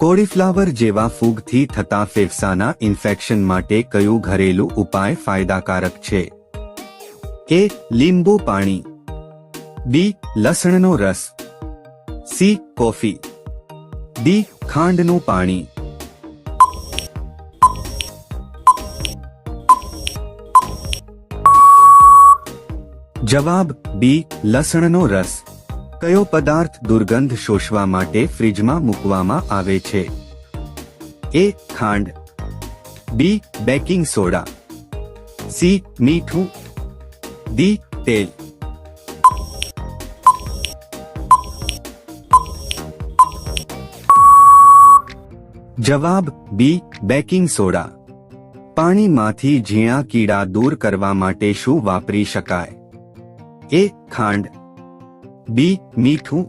કોડીફ્લાવર જેવા ફૂગથી થતા ફેફસાના ઇન્ફેક્શન માટે કયું ઘરેલું ઉપાય ફાયદાકારક છે? એ, લીંબુ પાણી. બી, લસણનો રસ. C, coffee. ડી, ખાંડનું પાણી. જવાબ, બી, લસણનો રસ. કયો પદાર્થ દુર્ગંધ શોષવા માટે ફ્રિજમાં મૂકવામાં આવે છે? એ, ખાંડ. B, baking soda. સી, મીઠું. ડી, તેલ. જવાબ, બી, બેકિંગ સોડા. પાણીમાંથી ઝીણા કીડા દૂર કરવા માટે શું વાપરી શકાય? એ, ખાંડ. બી, મીઠું.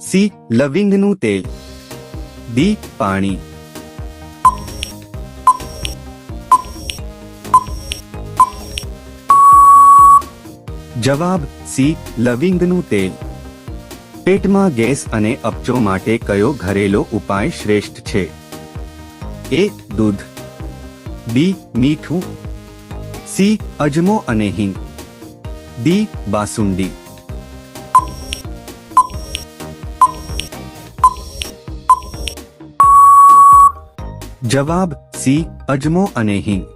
સી, લવિંગનું તેલ. ડી, પાણી. જવાબ, સી, લવિંગનું તેલ. પેટમાં ગેસ અને અપચો માટે કયો ઘરેલો ઉપાય શ્રેષ્ઠ છે? એ, દૂધ. બી, મીઠું. સી, અજમો અને હિંગ. ડી બાસુંડી જવાબ સી, અજમો અને હિંગ.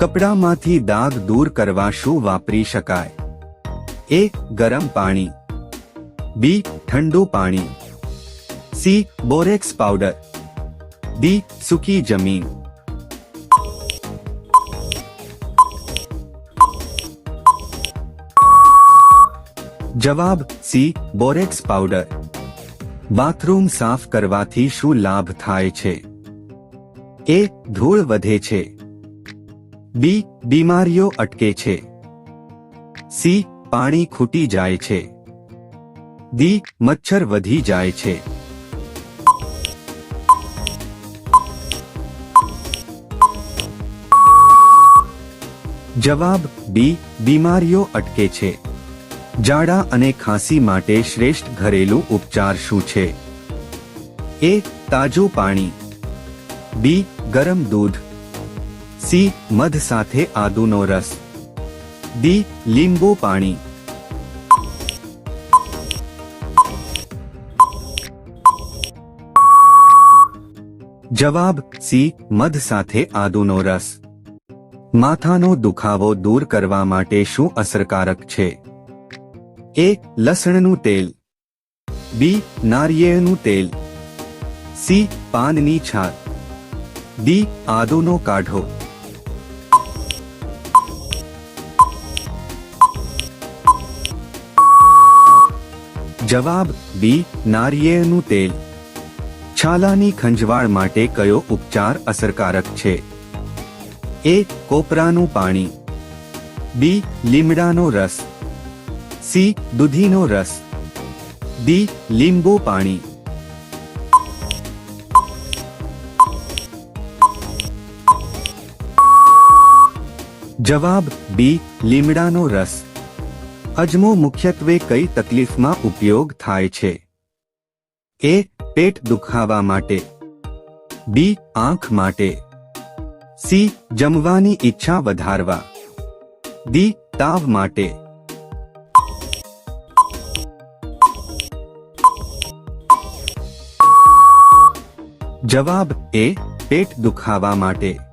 કપડામાંથી દાગ દૂર કરવા શું વાપરી શકાય? એ, ગરમ પાણી. બી, ઠંડુ પાણી. C, borax powder. ડી, સૂકી જમીન. જવાબ સી, બોરેક્સ પાવડર. બાથરૂમ સાફ કરવાથી શું લાભ થાય છે? એ ધૂળ વધે છે. બી, બીમારીઓ અટકે છે. સી, પાણી ખૂટી જાય છે. ડી, મચ્છર વધી જાય છે. જવાબ, બી, બીમારીઓ અટકે છે. ઝાડા અને ખાંસી માટે શ્રેષ્ઠ ઘરેલું ઉપચાર શું છે? એ, તાજું પાણી. બી ગરમ દૂધ. સી, મધ સાથે આદુનો રસ. ડી, લીંબુ પાણી. જવાબ, સી, મધ સાથે આદુનો રસ. માથાનો દુખાવો દૂર કરવા માટે શું અસરકારક છે? એ, લસણનું તેલ. બી, નારિયેળનું તેલ. સી, પાનની છાલ. ડી આદુનો કાઢો જવાબ બી નારિયેળનું તેલ। છાલાની ખંજવાળ માટે કયો ઉપચાર અસરકારક છે? એ, કોપરાનું પાણી। બી, લીમડાનો રસ। સી, દૂધીનો રસ। ડી, લીંબુ પાણી। જવાબ બી, લીમડાનો રસ. અજમો મુખ્યત્વે કઈ તકલીફમાં ઉપયોગ થાય છે? એ, પેટ દુખાવા માટે. બી, આંખ માટે. સી, જમવાની ઈચ્છા વધારવા. ડી, તાવ માટે. જવાબ એ, પેટ દુખાવા માટે.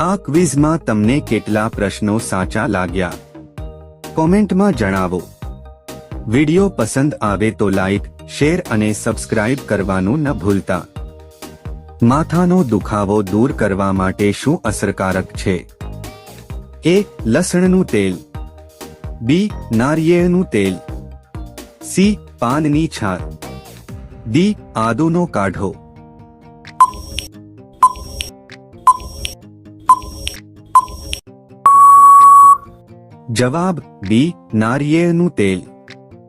આ ક્વિઝમાં તમને કેટલા પ્રશ્નો સાચા લાગ્યા? કોમેન્ટમાં જણાવો. વિડિયો પસંદ આવે તો લાઈક, શેર અને સબસ્ક્રાઇબ કરવાનું ન ભૂલતા. માથાનો દુખાવો દૂર કરવા માટે શું અસરકારક છે? એ, લસણનું તેલ. બી, નારિયેળનું તેલ. સી, પાનની છાલ. ડી, આદુનો કાઢો. જવાબ બી, નારિયેળનું તેલ.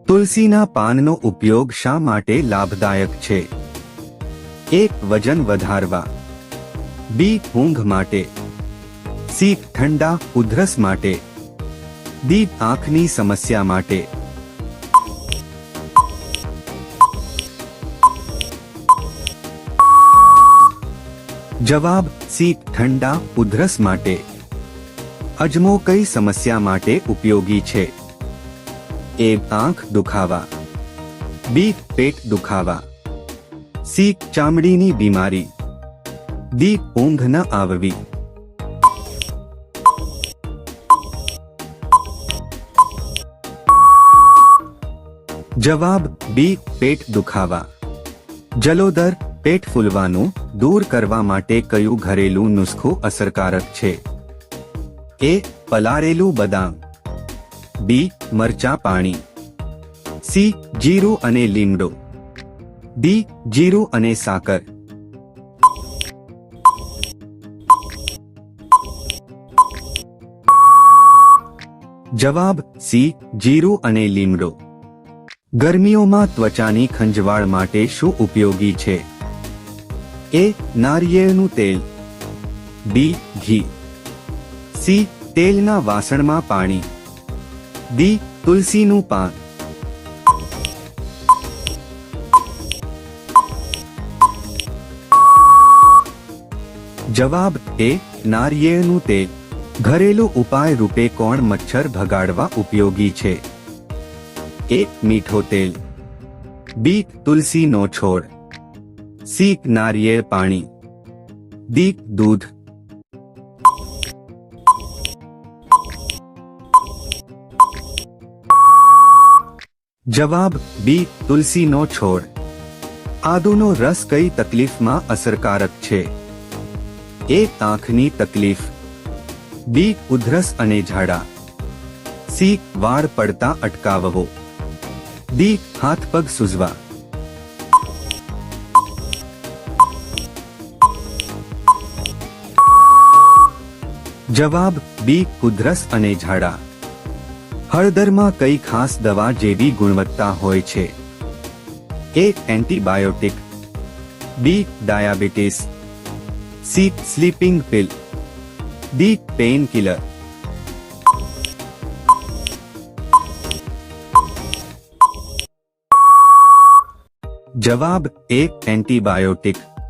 તુલસીના પાનનો ઉપયોગ શા માટે લાભદાયક છે? એક વજન વધારવા. બી, ઊંઘ માટે. સી, ઠંડા, ઉધરસ માટે. ડી, આંખની સમસ્યા માટે. જવાબ સી, ઠંડા, ઉધરસ માટે. અજમો કઈ સમસ્યા માટે ઉપયોગી છે? એ આંખ દુખાવા. બી પેટ દુખાવા. સી ચામડીની બીમારી. ડી ઊંઘ ન આવવી. જવાબ બી પેટ દુખાવા. જલોદર પેટ ફૂલવાનું દૂર કરવા માટે કયું ઘરેલું નુસ્ખું અસરકારક છે? એ પલાળેલું બદામ. બી, મરચા પાણી. સી, જીરું અને લીમડો ડી, જીરું અને સાકર. જવાબ, સી, જીરું અને લીમડો ગરમીઓમાં ત્વચાની ખંજવાળ માટે શું ઉપયોગી છે? એ, નારિયેળનું તેલ. બી, ઘી. સી, તેલના વાસણમાં પાણી. ડી, તુલસીનું પાન. જવાબ એ, નારિયેળનું તેલ. ઘરેલું ઉપાય રૂપે કોણ મચ્છર ભગાડવા ઉપયોગી છે? એ, મીઠો તેલ. બી, તુલસીનો છોડ. સી, નારિયેળ પાણી. દીક દૂધ. જવાબ બી, તુલસીનો છોડ. આદુનો રસ કઈ તકલીફમાં અસરકારક છે? એ આંખની તકલીફ. બી, ઉધરસ અને ઝાડા. સી, વાળ પડતા અટકાવવો. ડી, હાથ પગ સૂઝવા. જવાબ બી, ઉધરસ અને ઝાડા. હળદરમાં કઈ ખાસ દવા જેવી ગુણવત્તા હોય છે? A antibiotic B diabetes C sleeping pill D painkiller જવાબ એ એન્ટીબાયોટિક